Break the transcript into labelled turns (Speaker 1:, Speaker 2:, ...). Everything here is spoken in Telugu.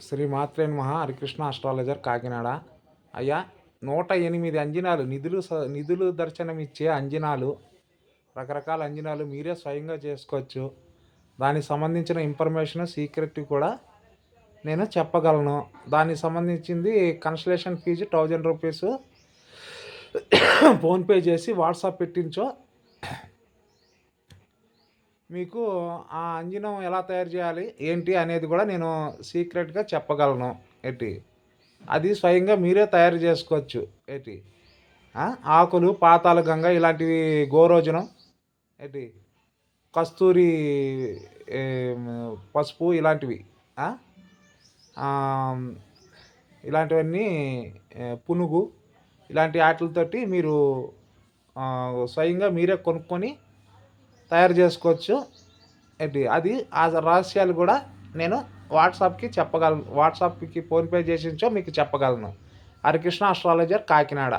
Speaker 1: శ్రీ మాత్రే మహా హరికృష్ణ అస్ట్రాలజర్ కాకినాడ. అయ్యా నూట ఎనిమిది అంజనాలు నిధులు స- నిధులు దర్శనం ఇచ్చే అంజనాలు రకరకాల అంజనాలు మీరే స్వయంగా చేసుకోవచ్చు. దానికి సంబంధించిన ఇన్ఫర్మేషన్ సీక్రెట్ కూడా నేను చెప్పగలను. దానికి సంబంధించింది consultation fee thousand rupees. PhonePe చేసి వాట్సాప్ పెట్టించో. మీకు ఆ అంజనం ఎలా తయారు చేయాలి ఏంటి అనేది కూడా నేను సీక్రెట్గా చెప్పగలను ఏంటి? అది స్వయంగా మీరే తయారు చేసుకోవచ్చు ఏంటి? ఆకులు పాతాల గంగ ఇలాంటివి గోరోజనం ఏంటి? కస్తూరి పసుపు ఇలాంటివి ఇలాంటివన్నీ పునుగు ఇలాంటి వాటితోటి మీరు స్వయంగా మీరే కొనుక్కొని తయారు చేసుకోవచ్చు. ఏంటి? అది ఆ రహస్యాలు కూడా నేను వాట్సాప్కి చెప్పగలను. వాట్సాప్కి ఫోన్పే చేసించో మీకు చెప్పగలను. హరికృష్ణ అస్ట్రాలజర్ కాకినాడ.